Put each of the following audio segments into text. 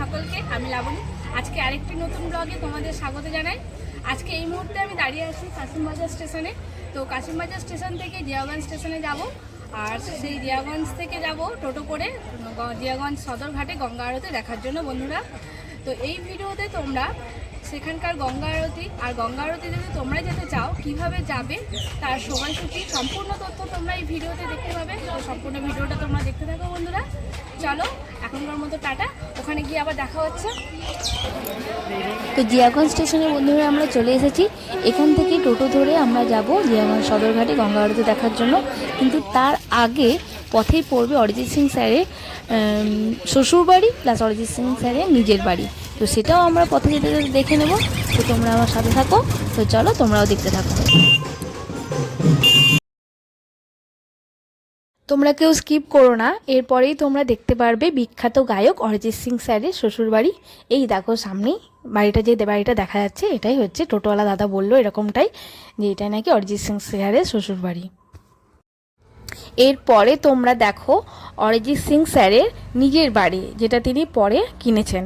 সকলকে, আমি লাবণী। আজকে আরেকটি নতুন ব্লগে তোমাদের স্বাগত জানাই। আজকে এই মুহূর্তে আমি দাঁড়িয়ে আছি কাশিমবাজার স্টেশনে। তো কাশিমবাজার স্টেশন থেকে জিয়াগঞ্জ স্টেশনে যাব। আর সেই জিয়াগঞ্জ থেকে যাব টোটো করে জিয়াগঞ্জ সদরঘাটে গঙ্গা আরতি দেখার জন্য, বন্ধুরা। তো এই ভিডিওতে তোমরা সেখানকার গঙ্গা আরতি আর গঙ্গা আরতি যদি তোমরা যেতে চাও, কীভাবে যাবে তার সময়সূচি, সম্পূর্ণ তথ্য তোমরা এই ভিডিওতে দেখতে পাবে। সম্পূর্ণ ভিডিওটা তোমরা দেখতে থাকো, বন্ধুরা। চলো এখনকার মতো টাটা। ওখানে গিয়ে আবার দেখা হচ্ছে। তো জিয়াগঞ্জ স্টেশনে বন্ধুরা আমরা চলে এসেছি। এখান থেকে টোটো ধরে আমরা যাব জিয়াগঞ্জ সদরঘাটে গঙ্গা আরতি দেখার জন্য। কিন্তু তার আগে পথেই পড়বে অরিজিৎ সিং স্যারের উম, শ্বশুরবাড়ি প্লাস অরিজিৎ সিং স্যারের নিজের বাড়ি। তো সেটাও আমরা পথে যেতে দেখে নেব। তো তোমরা আমার সাথে থাকো। তো চলো তোমরাও দেখতে থাকো। তোমরা কেউ স্কিপ করো না। এরপরেই তোমরা দেখতে পারবে বিখ্যাত গায়ক অরিজিৎ সিং স্যারের শ্বশুরবাড়ি। এই দেখো সামনেই বাড়িটা যে বাড়িটা দেখা যাচ্ছে, এটাই হচ্ছে টোটোওয়ালা দাদা বলল এরকমটাই যে এটাই নাকি অরিজিৎ সিং স্যারের শ্বশুরবাড়ি। এরপরে তোমরা দেখো অরিজিৎ সিং স্যারের নিজের বাড়ি, যেটা তিনি পরে কিনেছেন।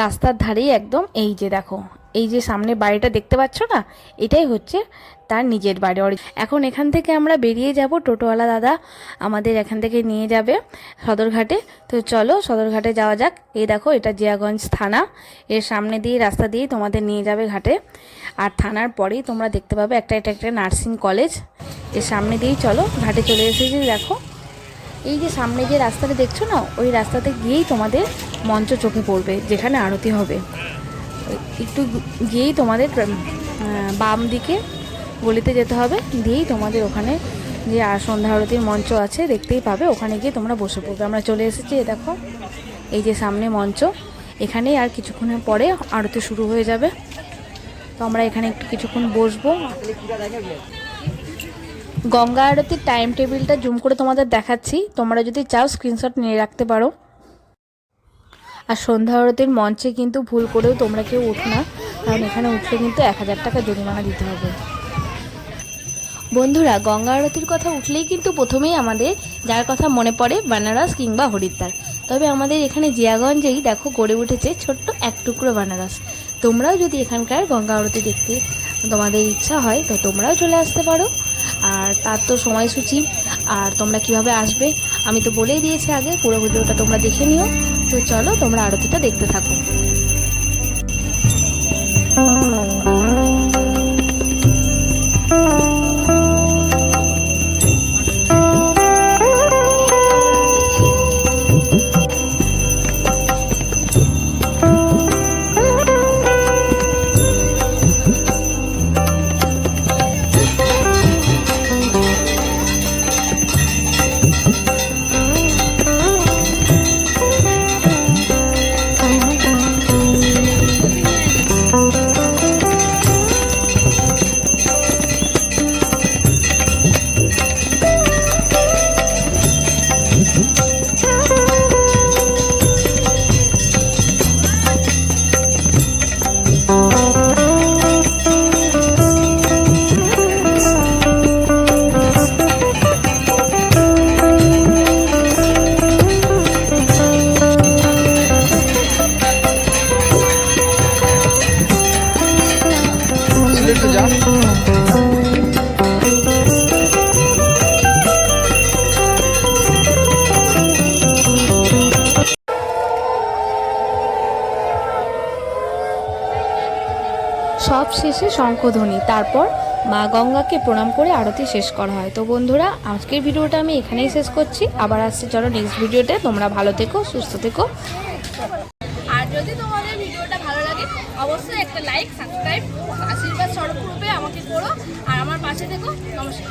রাস্তার ধারেই একদম এই যে দেখো এই যে সামনে বাড়িটা দেখতে পাচ্ছ না? এটাই হচ্ছে তার নিজের বাড়ি। এখন এখান থেকে আমরা বেরিয়ে যাব টোটোওয়ালা দাদা। আমাদের এখান থেকে নিয়ে যাবে সদরঘাটে। তো চলো সদরঘাটে যাওয়া যাক। এই দেখো, এটা জিয়াগঞ্জ থানা। এর সামনে দিয়ে, রাস্তা দিয়ে তোমাদের নিয়ে যাবে ঘাটে। আর থানার পরেই তোমরা দেখতে পাবে একটা, এটা একটা নার্সিং কলেজ। এর সামনে দিয়েই চলো, ঘাটে চলে এসেছি, দেখো। এই যে সামনে যে রাস্তাটা দেখছ না, ওই রাস্তাতে গিয়েই তোমাদের মঞ্চ চোখে পড়বে, যেখানে আরতি হবে। একটু গিয়েই তোমাদের বাম দিকে গলিতে যেতে হবে। দিয়েই তোমাদের ওখানে যে আর সন্ধ্যা আরতির মঞ্চ আছে, দেখতেই পাবে। ওখানে গিয়ে তোমরা বসে পড়বে। আমরা চলে এসেছি দেখো, এই যে সামনে মঞ্চ। এখানেই আর কিছুক্ষণের পরে আরতি শুরু হয়ে যাবে। তো আমরা এখানে একটু কিছুক্ষণ বসবো। গঙ্গা আরতির টাইম টেবিলটা জুম করে তোমাদের দেখাচ্ছি। তোমরা যদি চাও স্ক্রিনশট নিয়ে রাখতে পারো। আর সন্ধ্যা আরতির মঞ্চে কিন্তু ভুল করেও তোমরা কেউ উঠ না। কারণ এখানে উঠলে কিন্তু এক হাজার টাকা জরিমানা দিতে হবে। বন্ধুরা, গঙ্গা আরতির কথা উঠলেই কিন্তু প্রথমেই আমাদের যার কথা মনে পড়ে বেনারস কিংবা হরিদ্বার। তবে আমাদের এখানে জিয়াগঞ্জেই দেখো গড়ে উঠেছে ছোট্ট এক টুকরো বেনারস। তোমরাও যদি এখানকার গঙ্গা আরতি দেখতে তোমাদের ইচ্ছা হয়, তো তোমরাও চলে আসতে পারো। আর তার তো সময়সূচি। আর তোমরা কীভাবে আসবে, আমি তো বলেই দিয়েছি আগে, পুরো ভিডিওটা তোমরা দেখে নিও। তো চলো তোমরা আরতিটা দেখতে থাকো। সব শেষে শঙ্খধ্বনি, তারপর মা গঙ্গাকে প্রণাম করে আরতি শেষ করা হয়। তো বন্ধুরা, আজকের ভিডিওটা আমি এখানেই শেষ করছি। আবার আসছি, চলো নেক্সট ভিডিওতে। তোমরা ভালো থেকো, সুস্থ থেকো। আর যদি তোমাদের ভিডিওটা ভালো লাগে, অবশ্যই লাইক সাবস্ক্রাইব আশীর্বাদ স্বরূপরূপে আমাকে করো। আর আমার পাশে থেকো নমস্কার।